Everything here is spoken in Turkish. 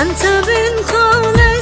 أنت بين قولي